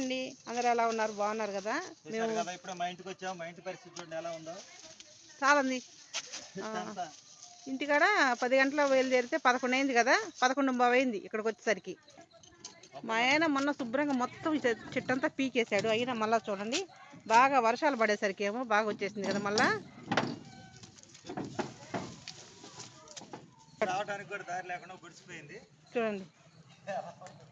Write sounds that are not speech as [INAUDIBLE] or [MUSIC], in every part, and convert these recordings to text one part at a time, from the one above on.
అండి. అందరూ ఎలా ఉన్నారు? బాగున్నారు కదా? చూశారు కదా ఇప్పుడు మా ఇంటికి వచ్చాము మా ఇంటి పరిస్థితి చూడండి ఎలా ఉందో. చాలండి. ఇంటికాడ పది గంటల బయలుదేరితే పదకొండు అయింది కదా పదకొండు బావ అయింది ఇక్కడికి వచ్చేసరికి. మా ఆయన మొన్న శుభ్రంగా మొత్తం చెట్టంతా పీకేశాడు. అయినా మళ్ళీ చూడండి బాగా వర్షాలు పడేసరికి ఏమో బాగా వచ్చేసింది కదా మళ్ళా. చూడండి. [LAUGHS]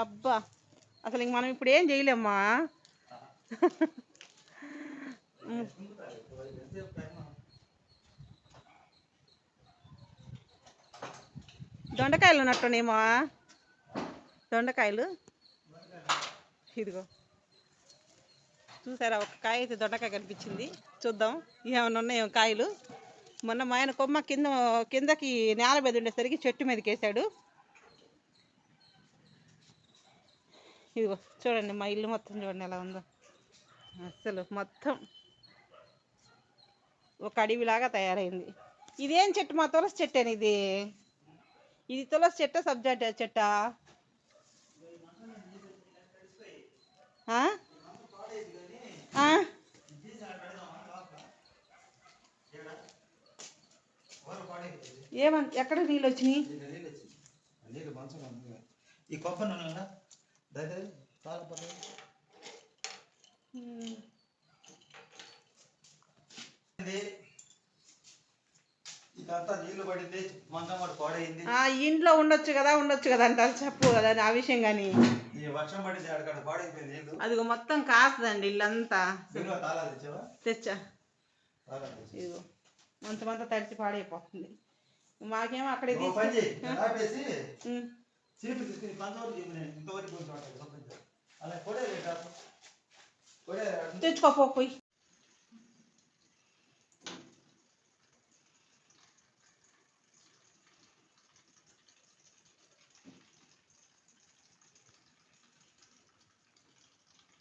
అబ్బా అసలు ఇంక మనం ఇప్పుడు ఏం చేయలేమ్మా? దొండకాయలు ఉన్నట్టునేమో దొండకాయలు? ఇదిగో. చూసారా ఒక కాయ అయితే దొండకాయ కనిపించింది. చూద్దాం ఏమైనా ఉన్నాయో కాయలు? మొన్న మా ఆయన కొమ్మ కింద కిందకి నేల మీద ఉండేసరికి చెట్టు మీదకి వేసాడు ఇదిగో చూడండి మా ఇల్లు మొత్తం చూడండి ఎలా ఉందో. అసలు మొత్తం ఒక అడవిలాగా తయారైంది. ఇదేం చెట్టు మా తులసి చెట్టేని ఇది? ఇది తులసి చెట్ట సబ్జా చెట్టా? ఆ? ఆ? ఏమన్ ఎక్కడ నీళ్ళు వచ్చినాయి? ఈ ఆ ఇంట్లో ఉండొచ్చు కదా ఉండొచ్చు కదా అంటారు. చెప్పు కదా ఆ విషయం కానీ. అదిగో మొత్తం కాస్తుందండి ఇల్లంతా. తెచ్చా? ఇదిగో. మొత్తమంతా తడిచి పాడైపోతుంది. మాకేమో అక్కడే. తెచ్చుకోపో పోయి.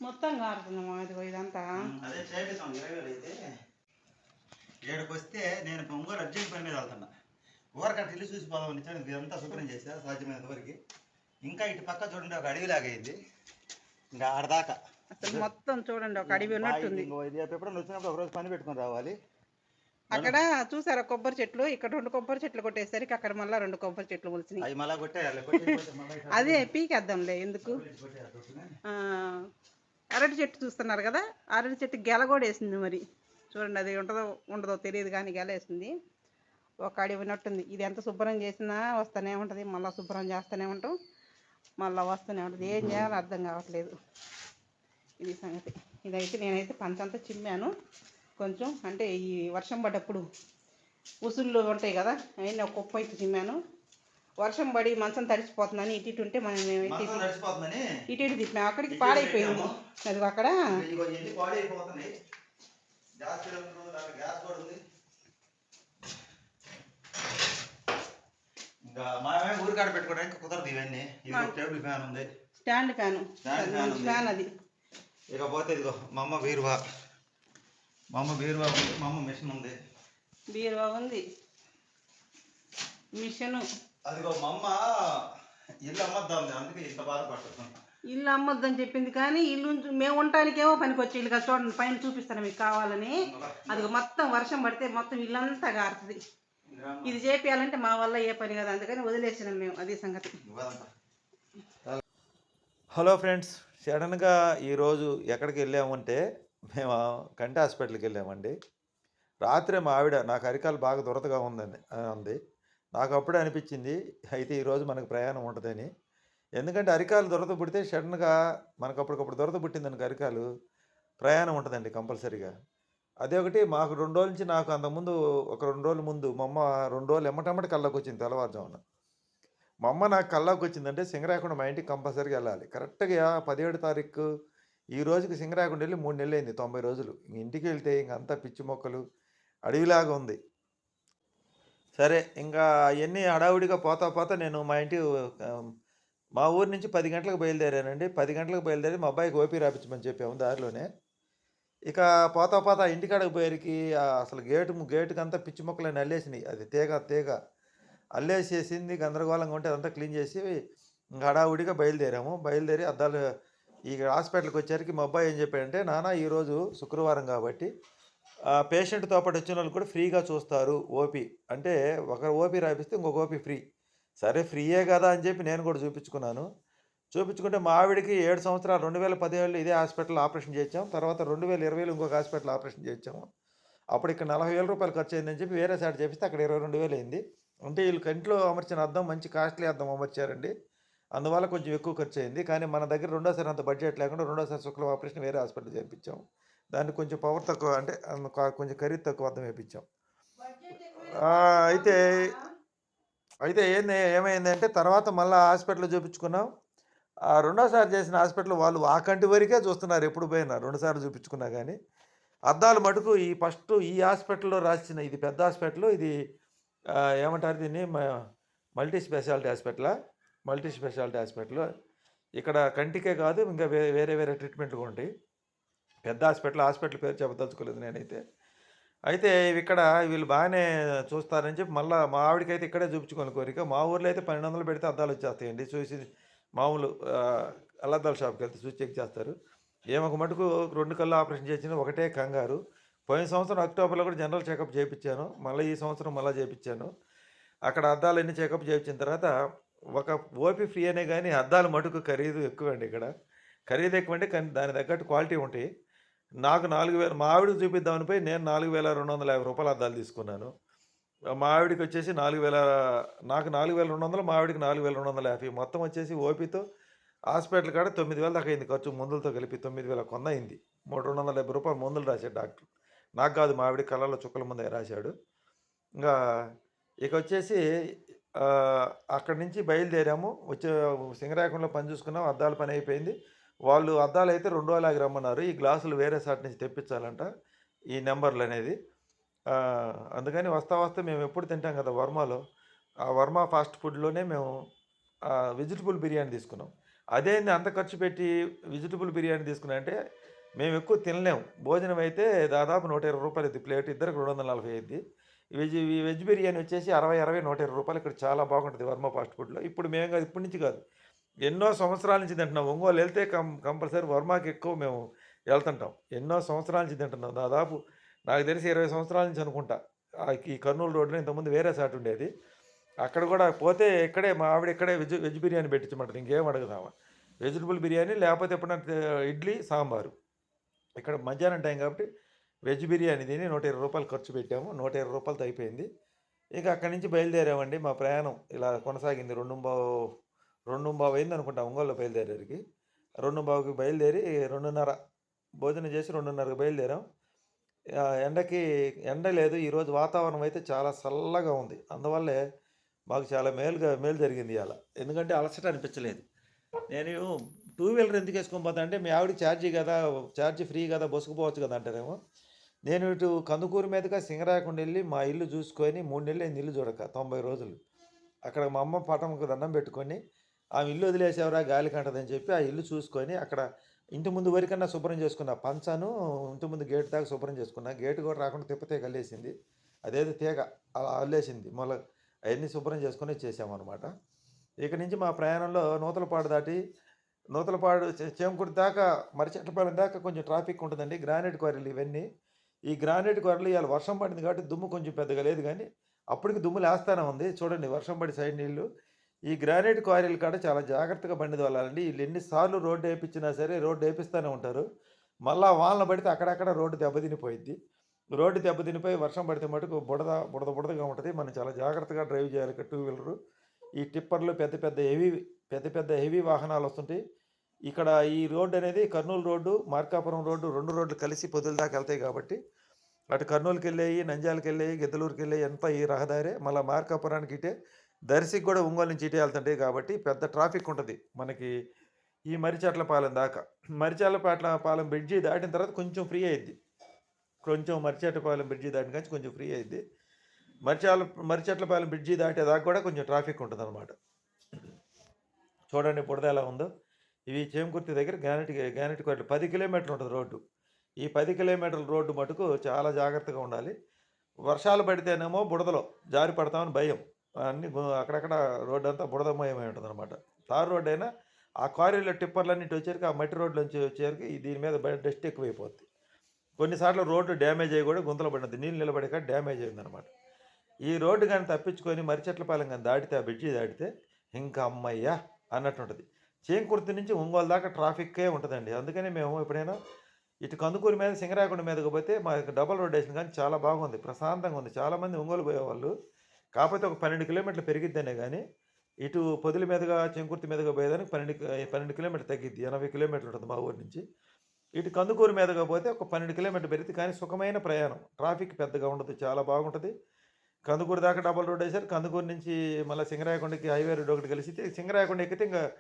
మొత్తం కారుతుందమ్మా ఇదిగో ఇదంతా. అదే చేపిస్తాం ఇరవై వేలు అయితే. ఏడుకు వస్తే నేను ఒంగోలు అర్జెంట్ పని మీద వెళ్తున్నా. ఊరకట్ట ఇల్లు చూసి పోదామని ఇచ్చాను ఇదంతా శుభ్రం చేసా సాధ్యమైనంత వరకు. ఇంకా ఇటు పక్క చూడండి ఒక అయింది. ఇంకా ఆడదాకా అసలు మొత్తం చూడండి ఒక అడవి ఉన్నట్టుంది. ఎప్పుడైనా వచ్చినప్పుడు ఒక రోజు పని పెట్టుకొని రావాలి. అక్కడ చూసారా కొబ్బరి చెట్లు? ఇక్కడ రెండు కొబ్బరి చెట్లు కొట్టేసరికి అక్కడ మళ్ళీ రెండు కొబ్బరి చెట్లు ఇట్లా అదే పీకేద్దాంలే ఎందుకు? అరటి చెట్టు చూస్తున్నారు కదా అరటి చెట్టు గెల కూడా వేసింది మరి. చూడండి అది ఉంటుందో ఉండదో తెలియదు కానీ గెల వేసింది ఒక అడవి ఉన్నట్టుంది. ఇది ఎంత శుభ్రం చేసినా వస్తూనే ఉంటుంది మళ్ళీ శుభ్రం చేస్తూనే ఉంటాం మళ్ళీ వస్తూనే ఉంటుంది. ఏం చేయాలో అర్థం కావట్లేదు. ఇది సంగతి. ఇదైతే నేనైతే పంచంతా చిమ్మాను. కొంచెం అంటే ఈ వర్షం పడ్డప్పుడు ఉసుళ్ళు ఉంటాయి కదా అవన్నీ ఒక కుప్ప అయితే చిమ్మాను. వర్షం పడి మంచం తడిసిపోతుందని ఇటు ఇటు ఉంటే మనం మేమైతే ఇటు ఇటు తిప్పాము. అక్కడికి పాడైపోయింది. అది అక్కడ. గ్యాస్ సిలిండర్ దాంట్లో గ్యాస్ కూడా ఉంది. ఇంకా మామే ఊరికాడ పెట్టుకోవడానికి కుదరదు ఇవన్నీ. ఇది ఒక టేబుల్ ఫ్యాన్ ఉంది. Stand fan. స్టాండ్ ఫ్యాన్ ఉంది. ఫ్యాన్ అది. ఇకపోతే ఇదిగో మా అమ్మ బీరువా. మా అమ్మ బీరువా ఉంది మా అమ్మ మిషన్ ఉంది. బీరువా ఉంది. మిషను. అదిగో మా అమ్మ ఇల్లు అమ్మద్దా అందుకే ఇంత బాధపడుతుంది ఇల్లు అమ్మొద్దని చెప్పింది కానీ ఇల్లు మేము ఉండటానికేమో పనికొచ్చి ఇల్లు కదా చూడండి పైన చూపిస్తాను మీకు కావాలని. అది మొత్తం వర్షం పడితే మొత్తం ఇల్లంతా గారుతుంది. ఇది చేపియాలంటే మా వల్ల ఏ పని కదా అందుకని వదిలేసినాం మేము అదే సంగతి. హలో ఫ్రెండ్స్ సడన్గా ఈరోజు ఎక్కడికి వెళ్ళామంటే మేము కంటి హాస్పిటల్కి వెళ్ళామండి. రాత్రే మా ఆవిడ నాకు అరికాలు బాగా దురదగా ఉందని ఉంది. నాకు అప్పుడే అనిపించింది అయితే ఈరోజు మనకు ప్రయాణం ఉంటుందని. ఎందుకంటే అరికాలు దురద పుడితే సడన్గా మనకు అప్పటికప్పుడు దురద పుట్టిందనుకో అరికాలు ప్రయాణం ఉంటుందండి కంపల్సరీగా. అదే ఒకటి మాకు రెండు రోజుల నుంచి నాకు అంతకుముందు ఒక రెండు రోజుల ముందు మా అమ్మ రెండు రోజులు ఎమ్మటెమ్మటి కళ్ళకు వచ్చింది తెల్లవారుజామున. మా అమ్మ నాకు కళ్ళకు వచ్చిందంటే సింగరాకుండా మా ఇంటికి కంపల్సరీగా వెళ్ళాలి. కరెక్ట్గా పదిహేడు తారీఖు ఈ రోజుకి సింగరాకుండా వెళ్ళి మూడు నెలలు అయింది తొంభై రోజులు. ఇంక ఇంటికి వెళ్తే ఇంకంతా పిచ్చి మొక్కలు అడవిలాగా ఉంది. సరే ఇంకా అవన్నీ హడావుడిగా పోతా పోతా నేను మా ఇంటి మా ఊరు నుంచి పది గంటలకు బయలుదేరానండి. పది గంటలకు బయలుదేరి మా అబ్బాయికి ఓపీ రాపించమని చెప్పాము దారిలోనే. ఇక పోతా పోతా ఇంటికాడకు పోయేరికి అసలు గేటు గేటుకి అంతా పిచ్చి మొక్కలని అల్లేసినాయి అది తీగ తీగ. అల్లేసేసింది గందరగోళంగా ఉంటే అదంతా క్లీన్ చేసి ఇంకా హడావుడిగా బయలుదేరాము. బయలుదేరి అద్దాలు ఈ హాస్పిటల్కి వచ్చేసరికి మా అబ్బాయి ఏం చెప్పాడంటే నాన్న ఈరోజు శుక్రవారం కాబట్టి పేషెంట్తో పాటు వచ్చిన వాళ్ళు కూడా ఫ్రీగా చూస్తారు ఓపీ. అంటే ఒకరు ఓపీ రాపిస్తే ఇంకొక ఓపీ ఫ్రీ. సరే ఫ్రీయే కదా అని చెప్పి నేను కూడా చూపించుకున్నాను. చూపించుకుంటే మా ఆవిడకి ఏడు సంవత్సరాలు రెండు వేల పదిహేడులో ఇదే హాస్పిటల్ ఆపరేషన్ చేయించాం. తర్వాత రెండు వేల ఇరవైలో ఇంకొక హాస్పిటల్ ఆపరేషన్ చేయించాము. అప్పుడు ఇక్కడ నలభై వేల రూపాయలు ఖర్చు అయిందని చెప్పి వేరే సైడ్ చేపిస్తే అక్కడ ఇరవై రెండు వేలు అయింది. అంటే వీళ్ళు కంట్లో అమర్చిన అద్దం మంచి కాస్ట్లీ అద్దం అమర్చారండి. అందువల్ల కొంచెం ఎక్కువ ఖర్చు అయింది కానీ మన దగ్గర రెండోసారి అంత బడ్జెట్ లేకుండా రెండోసారి శుక్లం ఆపరేషన్ వేరే హాస్పిటల్ చేయించాం. దాన్ని కొంచెం పవర్ తక్కువ అంటే కొంచెం ఖరీదు తక్కువ అద్దం వేయించాం. అయితే అయితే ఏంది ఏమైందంటే తర్వాత మళ్ళీ హాస్పిటల్ చూపించుకున్నాం. ఆ రెండోసారి చేసిన హాస్పిటల్ వాళ్ళు ఆ కంటి వరకే చూస్తున్నారు ఎప్పుడు పోయినా రెండుసార్లు చూపించుకున్నా కానీ. అద్దాలు మటుకు ఈ ఫస్ట్ ఈ హాస్పిటల్లో రాసిన ఇది పెద్ద హాస్పిటల్ ఇది ఏమంటారు దీన్ని? Multi speciality hospital? Multi speciality hospital. ఇక్కడ కంటికే కాదు ఇంకా వేరే వేరే ట్రీట్మెంట్లు ఉంటాయి. పెద్ద హాస్పిటల్ హాస్పిటల్ పేరు చెప్పదలుచుకోలేదు నేనైతే. అయితే ఇక్కడ వీళ్ళు బాగానే చూస్తారని చెప్పి మళ్ళీ మా ఆవిడకైతే ఇక్కడే చూపించుకొని కోరిక. మా ఊర్లో అయితే పన్నెండు వందలు పెడితే అద్దాలు వచ్చేస్తాయండి. చూసి మామూలు అల్లద్దాల షాప్కి వెళ్తే చూసి చెక్ చేస్తారు. ఏమొక మటుకు రెండు కళ్ళు ఆపరేషన్ చేసిన ఒకటే కంగారు. పోయిన సంవత్సరం అక్టోబర్లో కూడా జనరల్ చెకప్ చేయించాను. మళ్ళీ ఈ సంవత్సరం మళ్ళీ చేయించాను. అక్కడ అద్దాలన్నీ చెకప్ చేయించిన తర్వాత ఒక ఓపీ ఫ్రీ అనే కానీ అద్దాలు మటుకు ఖరీదు ఎక్కువండి ఇక్కడ. ఖరీదు ఎక్కువ అంటే కానీ దాని తగ్గట్టు క్వాలిటీ ఉంటాయి. నాకు నాలుగు వేల మా ఆవిడకి చూపిద్దామని పోయి నేను నాలుగు వేల రెండు వందల యాభై రూపాయల అద్దాలు తీసుకున్నాను. మా ఆవిడకి వచ్చేసి నాలుగు వేల నాకు నాలుగు వేల రెండు వందలు మా ఆవిడకి నాలుగు వేల రెండు వందల యాభై. మొత్తం వచ్చేసి ఓపీతో హాస్పిటల్ కాడ తొమ్మిది వేల దాకా అయింది ఖర్చు మందులతో కలిపి తొమ్మిది వేల కొంద అయింది. మూడు రెండు వందల డెబ్బై రూపాయలు మందులు రాశాడు డాక్టర్. నాకు కాదు మా ఆవిడ కళ్ళలో చుక్కల ముందే రాశాడు. ఇంకా ఇక వచ్చేసి అక్కడి నుంచి బయలుదేరాము వచ్చే సింగరాకంలో పని చూసుకున్నాం అద్దాల పని అయిపోయింది. వాళ్ళు అద్దాలు అయితే రెండు వేలాగి రమ్మన్నారు. ఈ గ్లాసులు వేరే సాట్ నుంచి తెప్పించాలంట ఈ నెంబర్లు అనేది అందుకని వస్తా వస్తే మేము ఎప్పుడు తింటాం కదా వర్మలో. ఆ వర్మ ఫాస్ట్ ఫుడ్లోనే మేము వెజిటబుల్ బిర్యానీ తీసుకున్నాం. అదే అంత ఖర్చు పెట్టి వెజిటబుల్ బిర్యానీ తీసుకున్నా అంటే మేము ఎక్కువ తినలేము భోజనం అయితే దాదాపు నూట ఇరవై రూపాయలు అయితే ప్లేట్ ఇద్దరికి రెండు వందల నలభై అయింది వెజ్ ఈ వెజ్ బిర్యానీ వచ్చేసి అరవై అరవై నూట ఇరవై రూపాయలు. ఇక్కడ చాలా బాగుంటుంది వర్మ ఫాస్ట్ ఫుడ్లో. ఇప్పుడు మేము కాదు ఇప్పటి నుంచి కాదు. ఎన్నో సంవత్సరాల నుంచి తింటున్నాం. ఒంగోలు వెళ్తే కం కంపల్సరీ వర్మకి ఎక్కువ మేము వెళ్తుంటాం. ఎన్నో సంవత్సరాల నుంచి తింటున్నాం. దాదాపు నాకు తెలిసి ఇరవై సంవత్సరాల నుంచి అనుకుంటా. ఈ కర్నూలు రోడ్లో ఇంతకుముందు వేరే సాట్ ఉండేది. అక్కడ కూడా పోతే ఇక్కడే మా ఆవిడ ఇక్కడే వెజ్ వెజ్ బిర్యానీ పెట్టించమంటారు. ఇంకేం అడుగుదామా? వెజిటబుల్ బిర్యానీ లేకపోతే ఎప్పుడంటే ఇడ్లీ సాంబారు. ఇక్కడ మధ్యాహ్నం టైం కాబట్టి వెజ్ బిర్యానీ తిని నూట ఇరవై రూపాయలు ఖర్చు పెట్టాము. నూట ఇరవై రూపాయలతో అయిపోయింది. ఇక అక్కడి నుంచి బయలుదేరామండి. మా ప్రయాణం ఇలా కొనసాగింది. రెండు రెండు బావు అయింది అనుకుంటా ఒంగోలు బయలుదేరేరికి. రెండు బావుకి బయలుదేరి రెండున్నర భోజనం చేసి రెండున్నరకు బయలుదేరాం. ఆ, ఎండకి ఎండ లేదు ఈరోజు వాతావరణం అయితే చాలా చల్లగా ఉంది. అందువల్లే మాకు చాలా మేలుగా మేలు జరిగింది ఇవాళ. ఎందుకంటే అలసట అనిపించలేదు. నేను టూ వీలర్ ఎందుకు వేసుకొని పోతా అంటే మీ ఆవిడ ఛార్జీ కదా ఛార్జీ ఫ్రీ కదా బొసుకుపోవచ్చు కదా అంటారేమో. నేను ఇటు కందుకూరు మీదుగా సింగరాయకుండా వెళ్ళి మా ఇల్లు చూసుకొని మూడు నెలలు నేను ఇల్లు చూడక తొంభై రోజులు. అక్కడ మా అమ్మ పటంకు దండం పెట్టుకొని ఆమె ఇల్లు వదిలేసేవరా గాలి కంటదని చెప్పి ఆ ఇల్లు చూసుకొని అక్కడ ఇంటి ముందు వరకన్నా శుభ్రం చేసుకున్నా పంచాను ఇంటి ముందు గేట్ దాకా శుభ్రం చేసుకున్నా గేట్ కూడా రాకుండా తిప్పతే కల్లేసింది. అదేదో తీగ అలా అల్లేసింది. మళ్ళీ అవన్నీ శుభ్రం చేసుకుని చేసామన్నమాట ఇక్కడి నుంచి మా ప్రయాణంలో నూతలపాడు దాటి నూతలపాడు చే- చేమకుడి దాకా మరిచెట్లపాలెం దాకా కొంచెం ట్రాఫిక్ ఉంటుందండి. గ్రానైట్ క్వారీలు ఇవన్నీ. ఈ గ్రానైట్ క్వారీలు ఇవాళ వర్షం పడింది కాబట్టి దుమ్ము కొంచెం పెద్దగా లేదు కానీ అప్పటికి దుమ్ము లేస్తానే ఉంది. చూడండి వర్షం పడి సైడ్ నీళ్ళు. ఈ గ్రానైట్ క్వారీల కాడ చాలా జాగ్రత్తగా బండి తోలాలండి వీళ్ళు ఎన్నిసార్లు రోడ్డు వేయించినా సరే రోడ్డు వేపిస్తూనే ఉంటారు. మళ్ళా వానలు పడితే అక్కడక్కడ రోడ్డు దెబ్బతినిపోయిద్ది. రోడ్డు దెబ్బతినిపోయి వర్షం పడితే మటుకు బుడద బుడద బుడదగా ఉంటుంది. మనం చాలా జాగ్రత్తగా డ్రైవ్ చేయాలి టూ వీలరు ఈ టిప్పర్లు పెద్ద పెద్ద హెవీ పెద్ద పెద్ద హెవీ వాహనాలు వస్తుంటాయి. ఇక్కడ ఈ రోడ్డు అనేది కర్నూలు రోడ్డు మార్కాపురం రోడ్డు రెండు రోడ్లు కలిసి పొద్దుల దాకా వెళ్తాయి కాబట్టి అటు కర్నూలుకి వెళ్ళాయి నంద్యాలకు వెళ్ళాయి గిద్దలూరుకి వెళ్ళాయి ఎంత ఈ రహదారే. మళ్ళీ మార్కాపురానికి ఇటే దర్శికి కూడా ఒంగోలు నుంచి ఇటే వెళ్తుంటాయి కాబట్టి పెద్ద ట్రాఫిక్ ఉంటుంది. మనకి ఈ మరిచెట్ల పాలెం దాకా. మరిచాట్ల పాట్ల పాలెం బ్రిడ్జి దాటిన తర్వాత కొంచెం ఫ్రీ అయింది కొంచెం మరిచెట్లపాలెం బ్రిడ్జి దాటిన కానీ కొంచెం ఫ్రీ అయింది మరిచాల మరిచెట్లపాలెం బ్రిడ్జి దాటేదాకా కూడా కొంచెం ట్రాఫిక్ ఉంటుంది అనమాట చూడండి బుడద ఎలా ఉందో. ఇవి చేమకుర్తి దగ్గర గ్యానెట్ గ్యానెట్ కోట పది కిలోమీటర్లు ఉంటుంది రోడ్డు. ఈ పది కిలోమీటర్ల రోడ్డు మటుకు చాలా జాగ్రత్తగా ఉండాలి. వర్షాలు పడితేనేమో బుడదలో జారి పడతామని భయం. అన్ని అక్కడక్కడ రోడ్డు అంతా బుడదమయమై ఉంటుంది అనమాట తారు రోడ్డు అయినా ఆ క్వారీలో టిప్పర్లన్నీ ఇటు వచ్చేసరికి ఆ మట్టి రోడ్లోంచి వచ్చేసరికి దీని మీద బయట డస్ట్ ఎక్కువైపోద్ది. కొన్నిసార్లు రోడ్డు డ్యామేజ్ అయ్యి కూడా గుంతలు పడినది. నీళ్ళు నిలబడక డ్యామేజ్ అయిందనమాట ఈ రోడ్డు కానీ తప్పించుకొని మరిచెట్లపాలెం కానీ దాటితే ఆ బ్రిడ్జి దాటితే ఇంకా అమ్మయ్యా అన్నట్టు ఉంటుంది చేంకుర్తి నుంచి ఒంగోలు దాకా ట్రాఫిక్కే ఉంటుందండి. అందుకని మేము ఎప్పుడైనా ఇటు కందుకూరు మీద సింగరాకొండ మీదకి పోతే మా డబల్ రోడ్ వేసిన కానీ చాలా బాగుంది. ప్రశాంతంగా ఉంది. చాలామంది ఒంగోలు పోయేవాళ్ళు. కాకపోతే ఒక పన్నెండు కిలోమీటర్లు పెరిగిద్దనే కానీ ఇటు పొదుల మీదుగా చెంకుర్తి మీదుగా పోయేదానికి పన్నెండు పన్నెండు కిలోమీటర్లు తగ్గిద్ది. ఎనభై కిలోమీటర్లు ఉంటుంది మా ఊరి నుంచి. ఇటు కందుకూరు మీదుగా పోతే ఒక పన్నెండు కిలోమీటర్లు పెరిగింది కానీ సుఖమైన ప్రయాణం. ట్రాఫిక్ పెద్దగా ఉండదు. చాలా బాగుంటుంది. కందుకూరు దాకా డబల్ రోడ్ వేశారు. కందుకూరు నుంచి మళ్ళీ సింగరాయకొండకి హైవే రోడ్ ఒకటి కలిసి సింగరాయకొండ ఎక్కితే ఇంకా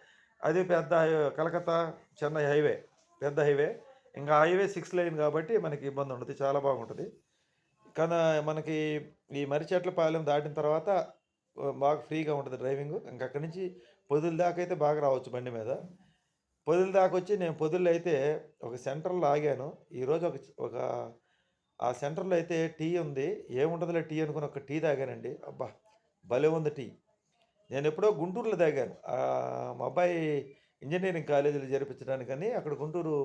అది పెద్ద కలకత్తా చెన్నై హైవే పెద్ద హైవే. ఇంకా హైవే సిక్స్ లైన్ కాబట్టి మనకి ఇబ్బంది ఉండదు. చాలా బాగుంటుంది. కానీ మనకి ఈ మరిచెట్లపాలెం దాటిన తర్వాత బాగా ఫ్రీగా ఉంటుంది డ్రైవింగ్. ఇంకా అక్కడి నుంచి పొదుల దాకా అయితే బాగా రావచ్చు బండి మీద. పొదుల దాకా వచ్చి నేను పొదుల్లో అయితే ఒక సెంటర్లో ఆగాను ఈరోజు ఒక ఒక ఆ సెంటర్లో అయితే టీ ఉంది. ఏముంటుందిలే టీ అనుకుని ఒక టీ తాగానండి. అబ్బా భలే ఉంది టీ. నేను ఎప్పుడో గుంటూరులో తాగాను. మా అబ్బాయి ఇంజనీరింగ్ కాలేజీలో జరిపించడానికని అక్కడ గుంటూరు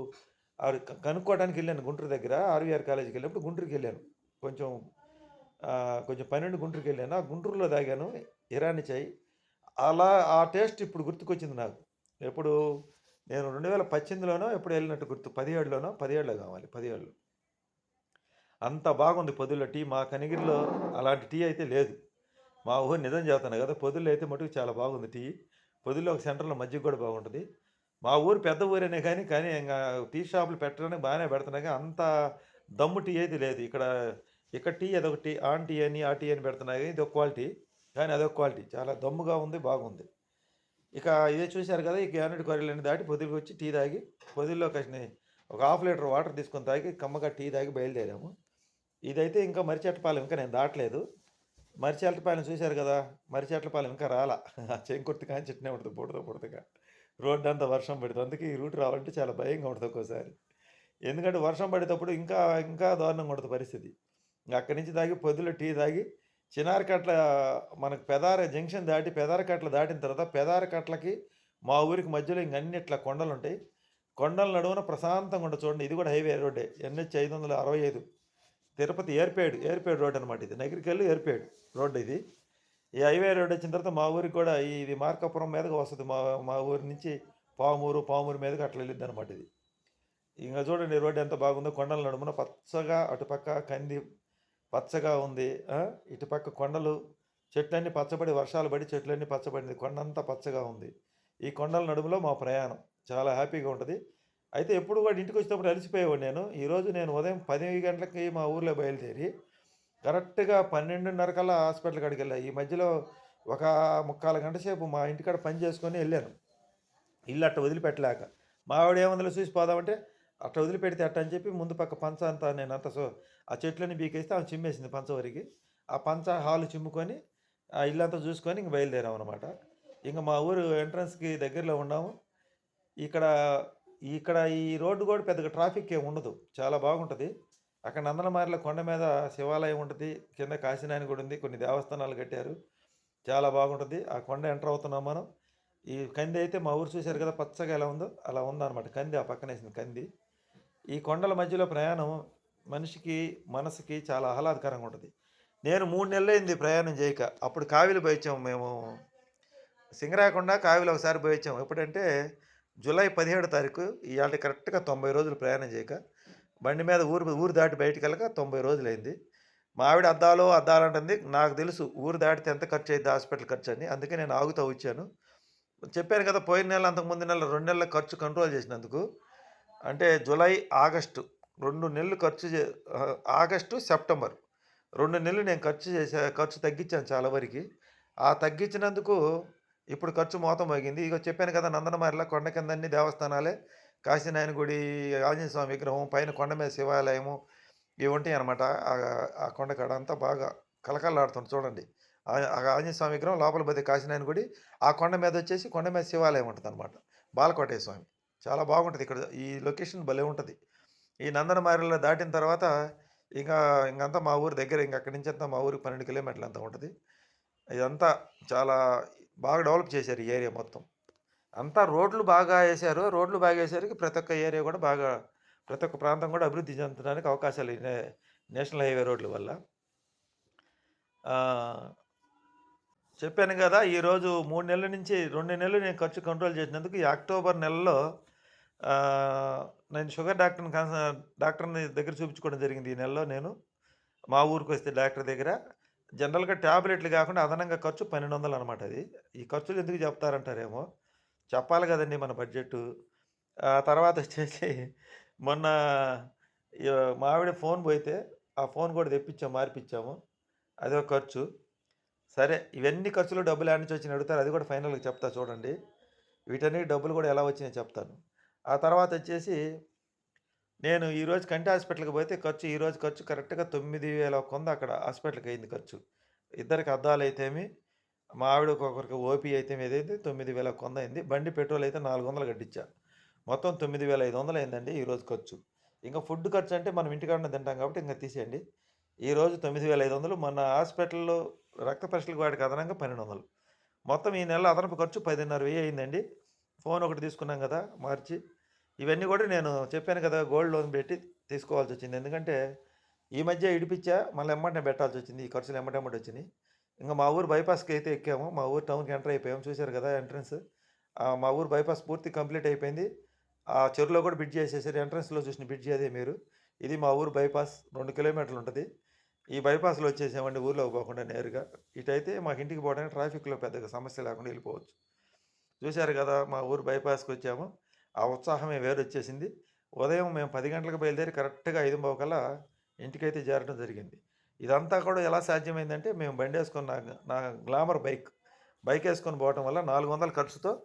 కనుక్కోవడానికి వెళ్ళాను గుంటూరు దగ్గర ఆర్వీఆర్ కాలేజీకి వెళ్ళినప్పుడు గుంటూరుకి వెళ్ళాను. కొంచెం కొంచెం పన్నెండు గుంటూరుకి వెళ్ళాను. ఆ గుంటూరులో తాగాను ఇరానీ చాయ్. అలా ఆ టేస్ట్ ఇప్పుడు గుర్తుకొచ్చింది నాకు. ఎప్పుడు నేను రెండు వేల పద్దెనిమిదిలోనో ఎప్పుడు వెళ్ళినట్టు గుర్తు పదిహేడులోనో పదిహేడులో కావాలి పదిహేడులో. అంత బాగుంది పొద్దుల్లో టీ. మా కనిగిరిలో అలాంటి టీ అయితే లేదు. మా ఊహ నిజం చెబుతాను కదా పొద్దుల్లో అయితే మటుకు చాలా బాగుంది టీ. పొద్దుల్లో ఒక సెంటర్లో మజ్జిగ కూడా బాగుంటుంది. మా ఊరు పెద్ద ఊరేనే కానీ కానీ ఇంకా టీ షాపులు పెట్టడానికి బాగానే పెడుతున్నాయి. కానీ అంత దమ్ము టీ అయితే లేదు. ఇక్కడ ఇక్కడ టీ అదొక టీ ఆన్ టీ అని ఆ టీ అని పెడుతున్నాయి ఇది ఒక క్వాలిటీ. కానీ అదొక క్వాలిటీ. చాలా దమ్ముగా ఉంది బాగుంది. ఇక ఇదే చూశారు కదా ఈ గ్యానెడ్ కొరియలని దాటి పొదిలికి వచ్చి టీ తాగి పొదిల్లో కసిన ఒక హాఫ్ లీటర్ వాటర్ తీసుకొని తాగి కమ్మగా టీ తాగి బయలుదేరాము. ఇదైతే ఇంకా మరిచెట్టపాలెం ఇంకా నేను దాటలేదు. మరిచెట్టపాలెం చూశారు కదా మరిచెట్లపాలెం ఇంకా రాలా. చెంకుర్తి కానీ చెట్నే ఉంటుంది పొడుతో పొడుతుగా రోడ్డు అంతా వర్షం పడుతుంది. అందుకే ఈ రూట్ రావాలంటే చాలా భయంగా ఉంటుంది ఒక్కోసారి. ఎందుకంటే వర్షం పడేటప్పుడు ఇంకా ఇంకా దారుణంగా ఉంటుంది పరిస్థితి. ఇంకా అక్కడి నుంచి తాగి పొద్దులో టీ తాగి చిన్నారకట్ల మనకు పెదార జంక్షన్ దాటి పెదారకట్ల దాటిన తర్వాత పెదారకట్లకి మా ఊరికి మధ్యలో ఇంక అన్ని ఇట్లా కొండలు ఉంటాయి. కొండల నడువున ప్రశాంతంగా ఉండ చూడండి. ఇది కూడా హైవే రోడ్డే. ఎన్హెచ్ ఐదు వందల అరవై ఐదు. తిరుపతి ఏర్పేడు ఏర్పేడు రోడ్ అనమాట ఇది. నగరికెళ్ళి ఏర్పేడు రోడ్ ఇది. ఈ హైవే రోడ్ వచ్చిన తర్వాత మా ఊరికి కూడా ఇది మార్కాపురం మీదగా వస్తుంది. మా మా ఊరి నుంచి పామూరు పామూరు మీదకి అట్లా వెళ్ళిద్ది అనమాట ఇది. ఇంకా చూడండి రోడ్డు ఎంత బాగుందో. కొండల నడుమున పచ్చగా అటుపక్క కంది పచ్చగా ఉంది ఇటుపక్క కొండలు చెట్లన్నీ పచ్చబడి వర్షాలు పడి చెట్లన్నీ పచ్చబడింది. కొండంతా పచ్చగా ఉంది. ఈ కొండల నడుములో మా ప్రయాణం. చాలా హ్యాపీగా ఉంటుంది. అయితే ఎప్పుడు కూడా ఇంటికి వచ్చేటప్పుడు అలసిపోయేవాడు నేను. ఈరోజు నేను ఉదయం పది గంటలకి మా ఊర్లో బయలుదేరి కరెక్ట్గా పన్నెండున్నర కల్లా హాస్పిటల్ కాడికి వెళ్ళా. ఈ మధ్యలో ఒక ముక్కాల గంట సేపు మా ఇంటికాడ పని చేసుకొని వెళ్ళాను. ఇల్లు అట్ట వదిలిపెట్టలేక. మా ఆవిడ ఏమందులో చూసి పోదామంటే అట్ట వదిలిపెడితే అట్ట అని చెప్పి ముందు పక్క పంచ అంతా నేను అంత సో ఆ చెట్లని బీకేస్తే ఆమె చిమ్మేసింది పంచ వరకు. ఆ పంచ హాలు చిమ్ముకొని ఆ ఇల్లంతా చూసుకొని ఇంక బయలుదేరాం అనమాట ఇంకా మా ఊరు ఎంట్రన్స్కి దగ్గరలో ఉన్నాము. ఇక్కడ ఇక్కడ ఈ రోడ్డు కూడా పెద్దగా ట్రాఫిక్ ఏమి ఉండదు. చాలా బాగుంటుంది. అక్కడ నందనమారిలో కొండ మీద శివాలయం ఉంటుంది. కింద కాశీనాయని కూడా ఉంది. కొన్ని దేవస్థానాలు కట్టారు. చాలా బాగుంటుంది. ఆ కొండ ఎంటర్ అవుతున్నాం మనం. ఈ కంది అయితే మా ఊరు చూశారు కదా పచ్చగా ఎలా ఉందో అలా ఉందన్నమాట. కంది ఆ పక్కన వేసింది కంది. ఈ కొండల మధ్యలో ప్రయాణం మనిషికి మనసుకి చాలా ఆహ్లాదకరంగా ఉంటుంది. నేను మూడు నెలలైంది ప్రయాణం చేయక. అప్పుడు కావిలి పోయించాం మేము. సింగరాయకుండా కావిలి ఒకసారి పోయించాం ఎప్పుడంటే జూలై పదిహేడు తారీఖు ఇవాళ కరెక్ట్గా తొంభై రోజులు ప్రయాణం చేయక. బండి మీద ఊరు ఊరు దాటి బయటికి వెళ్ళక తొంభై రోజులైంది. మా ఆవిడ అద్దాలు అద్దాలు అంటుంది నాకు తెలుసు ఊరు దాటితే ఎంత ఖర్చు అయింది హాస్పిటల్ ఖర్చు అని. అందుకే నేను ఆగుతూ వచ్చాను. చెప్పాను కదా పోయిన నెల అంతకుముందు నెల రెండు నెలల ఖర్చు కంట్రోల్ చేసినందుకు. అంటే జూలై ఆగస్టు రెండు నెలలు ఖర్చు చే ఆగస్టు సెప్టెంబర్ రెండు నెలలు నేను ఖర్చు చేసా ఖర్చు తగ్గించాను చాలా వరకు. ఆ తగ్గించినందుకు ఇప్పుడు ఖర్చు మోతం మోగింది. ఇక చెప్పాను కదా నందనమారిలో కొండ కింద అన్ని దేవస్థానాలే కాశీనాయన గుడి ఆంజనేయ స్వామి విగ్రహం పైన కొండ మీద శివాలయము ఇవి ఉంటాయి అనమాట ఆ కొండ కాడ అంతా బాగా కలకలాడుతుంది చూడండి. ఆ ఆంజనేయ స్వామి విగ్రహం లోపల పోతే కాశీనాయన గుడి ఆ కొండ మీద వచ్చేసి కొండ మీద శివాలయం ఉంటుంది అనమాట బాలకోటయ్య స్వామి. చాలా బాగుంటుంది. ఇక్కడ ఈ లొకేషన్ భలే ఉంటుంది. ఈ నందనమారిలో దాటిన తర్వాత ఇంకా ఇంకంతా మా ఊరు దగ్గర ఇంక అక్కడి నుంచి అంతా మా ఊరికి పన్నెండు కిలోమీటర్లు అంతా ఉంటుంది. ఇదంతా చాలా బాగా డెవలప్ చేశారు ఈ ఏరియా మొత్తం. అంతా రోడ్లు బాగా వేశారు. రోడ్లు బాగా వేసరికి ప్రతి ఒక్క ఏరియా కూడా బాగా ప్రతి ఒక్క ప్రాంతం కూడా అభివృద్ధి చెందడానికి అవకాశాలు నే- నేషనల్ హైవే రోడ్ల వల్ల. చెప్పాను కదా ఈరోజు మూడు నెలల నుంచి రెండు నెలలు నేను ఖర్చు కంట్రోల్ చేసినందుకు ఈ అక్టోబర్ నెలలో నేను షుగర్ డాక్టర్ని కన్స- డాక్టర్ని దగ్గర చూపించుకోవడం జరిగింది ఈ నెలలో నేను. మా ఊరికి వస్తే డాక్టర్ దగ్గర. జనరల్గా ట్యాబ్లెట్లు కాకుండా అదనంగా ఖర్చు పన్నెండు వందలు అనమాట అది. ఈ ఖర్చులు ఎందుకు చెప్తారంటారేమో. చెప్పాలి కదండి మన బడ్జెట్ ఆ తర్వాత వచ్చేసి మొన్న మావిడ ఫోన్ పోయితే ఆ ఫోన్ కూడా తెప్పించాము మార్పిచ్చాము. అదొక ఖర్చు. సరే ఇవన్నీ ఖర్చులు డబ్బులు ఆడించి వచ్చి అడుగుతారు. అది కూడా ఫైనల్గా చెప్తా చూడండి. వీటన్ని డబ్బులు కూడా ఎలా వచ్చినాయో చెప్తాను. ఆ తర్వాత వచ్చేసి నేను ఈరోజు కంటి హాస్పిటల్కి పోతే ఖర్చు ఈరోజు ఖర్చు కరెక్ట్గా తొమ్మిది వేల ఒక వంద అక్కడ హాస్పిటల్కి అయింది ఖర్చు. ఇద్దరికి అద్దాలు అయితేమి మా ఆవిడ ఒకరికి ఓపీ అయితే ఏదైతే తొమ్మిది వేల ఒక వంద అయింది. బండి పెట్రోల్ అయితే నాలుగు వందలు కట్టించా. మొత్తం తొమ్మిది వేల ఐదు వందలు అయిందండి ఈరోజు ఖర్చు. ఇంకా ఫుడ్ ఖర్చు అంటే మనం ఇంటికాడనే తింటాం కాబట్టి ఇంకా తీసేయండి. ఈరోజు తొమ్మిది వేల ఐదు వందలు మన హాస్పిటల్లో రక్త పరీక్షలకు వాడికి అదనంగా పన్నెండు వందలు. మొత్తం ఈ నెల అదనపు ఖర్చు పదిన్నర వెయ్యి అయిందండి. ఫోన్ ఒకటి తీసుకున్నాం కదా మార్చి. ఇవన్నీ కూడా నేను చెప్పాను కదా గోల్డ్ లోన్ పెట్టి తీసుకోవాల్సి వచ్చింది. ఎందుకంటే ఈ మధ్య ఇడిపించా మళ్ళీ ఎమ్మటనే పెట్టాల్సి వచ్చింది. ఈ ఖర్చులు ఎమ్మటెమ్మటి వచ్చినాయి. ఇంకా మా ఊరు బైపాస్కి అయితే ఎక్కాము. మా ఊరు టౌన్కి ఎంటర్ అయిపోయాము. చూశారు కదా ఎంట్రన్స్. మా ఊరు బైపాస్ పూర్తి కంప్లీట్ అయిపోయింది. ఆ చెరువులో కూడా బ్రిడ్జ్ చేసేసారు ఎంట్రన్స్లో చూసిన బ్రిడ్జ్ అదే మీరు. ఇది మా ఊరు బైపాస్ రెండు కిలోమీటర్లు ఉంటుంది. ఈ బైపాస్లో వచ్చేసామండి. ఊర్లో పోకుండా నేరుగా. ఇటైతే మాకు ఇంటికి పోవడానికి ట్రాఫిక్లో పెద్దగా సమస్య లేకుండా వెళ్ళిపోవచ్చు. చూశారు కదా మా ఊరు బైపాస్కి వచ్చాము. ఆ ఉత్సాహమే వేరు వచ్చేసింది ఉదయం మేము పది గంటలకు బయలుదేరి కరెక్ట్గా ఐదు కల్లా ఇంటికైతే చేరడం జరిగింది. ఇదంతా కూడా ఎలా సాధ్యమైందంటే మేము బండి వేసుకున్న నా- గ్లామర్ బైక్ బైక్ వేసుకొని పోవటం వల్ల నాలుగు వందల ఖర్చుతో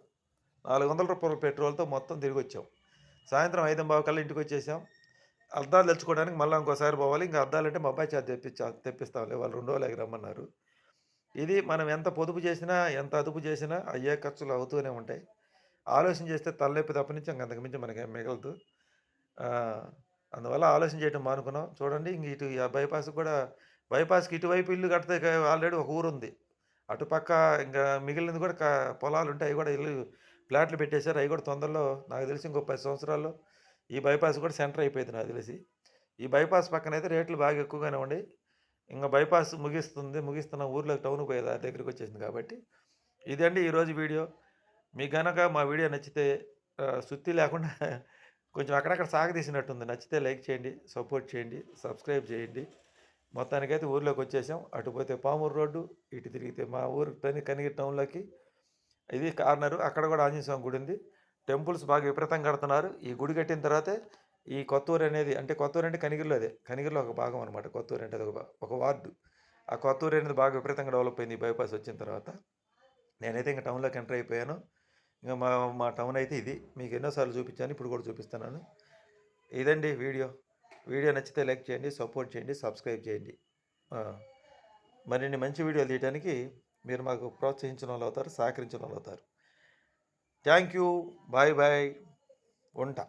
నాలుగు వందల రూపాయల పెట్రోల్తో మొత్తం తిరిగి వచ్చాం. సాయంత్రం ఐదు కల్లా ఇంటికి వచ్చేసాం. అద్దాలు తెచ్చుకోవడానికి మళ్ళీ ఇంకోసారి పోవాలి. ఇంకా అద్దాలు అంటే మా అబ్బాయి చేత తెప్పించా తెప్పిస్తాంలే వాళ్ళు రెండు లేక రమ్మన్నారు. ఇది మనం ఎంత పొదుపు చేసినా ఎంత అదుపు చేసినా అయ్యే ఖర్చులు అవుతూనే ఉంటాయి. ఆలోచన చేస్తే తలనొప్పి తప్పనించి ఇంక అంతకుమించి మనకేం మిగలదు. అందువల్ల ఆలోచన చేయటం మానుకున్నాం. చూడండి ఇంక ఇటు బైపాస్ కూడా బైపాస్కి ఇటువైపు ఇల్లు కడితే ఆల్రెడీ ఒక ఊరు ఉంది. అటుపక్క ఇంకా మిగిలినది కూడా పొలాలు ఉంటాయి అవి కూడా ఇల్లు ఫ్లాట్లు పెట్టేశారు. అవి కూడా తొందరలో నాకు తెలిసి ఇంకో పది సంవత్సరాల్లో ఈ బైపాస్ కూడా సెంటర్ అయిపోయింది నాకు తెలిసి. ఈ బైపాస్ పక్కన అయితే రేట్లు బాగా ఎక్కువగానే ఉండి ఇంకా బైపాస్ ముగిస్తుంది. ముగిస్తున్న ఊర్లోకి టౌన్కి పోయేది ఆ దగ్గరికి వచ్చేసింది కాబట్టి. ఇదండి ఈరోజు వీడియో. మీకు కనుక మా వీడియో నచ్చితే శుద్ధి సుత్తి లేకుండా [LAUGHS] కొంచెం అక్కడక్కడ సాగదీసినట్టుంది. నచ్చితే లైక్ చేయండి సపోర్ట్ చేయండి సబ్స్క్రైబ్ చేయండి. మొత్తానికైతే ఊర్లోకి వచ్చేసాం. అటు పోతే పామూరు రోడ్డు ఇటు తిరిగితే మా ఊరు పని కనిగి టౌన్లోకి. ఇది కార్నరు. అక్కడ కూడా ఆంజనేయ స్వామి గుడి ఉంది. టెంపుల్స్ బాగా విపరీతంగా కడుతున్నారు. ఈ గుడి కట్టిన తర్వాతే ఈ కొత్తూరు అనేది అంటే కొత్తూరు అంటే కనిగిరిలో అదే. కనిగిరిలో ఒక భాగం అనమాట కొత్తూరు అంటే అది ఒక ఒక వార్డు. ఆ కొత్తూరు అనేది బాగా విపరీతంగా డెవలప్ అయింది బైపాస్ వచ్చిన తర్వాత. నేనైతే ఇంకా టౌన్లోకి ఎంటర్ అయిపోయాను. ఇంకా మా మా టౌన్ అయితే ఇది. మీకు ఎన్నోసార్లు చూపించాను ఇప్పుడు కూడా చూపిస్తున్నాను. ఇదండి వీడియో. వీడియో నచ్చితే లైక్ చేయండి సపోర్ట్ చేయండి సబ్స్క్రైబ్ చేయండి. మరిన్ని మంచి వీడియోలు తీయడానికి మీరు మాకు ప్రోత్సహించిన వాళ్ళు అవుతారు సహకరించిన వాళ్ళు అవుతారు. Thank you. Bye bye. ఉంటా.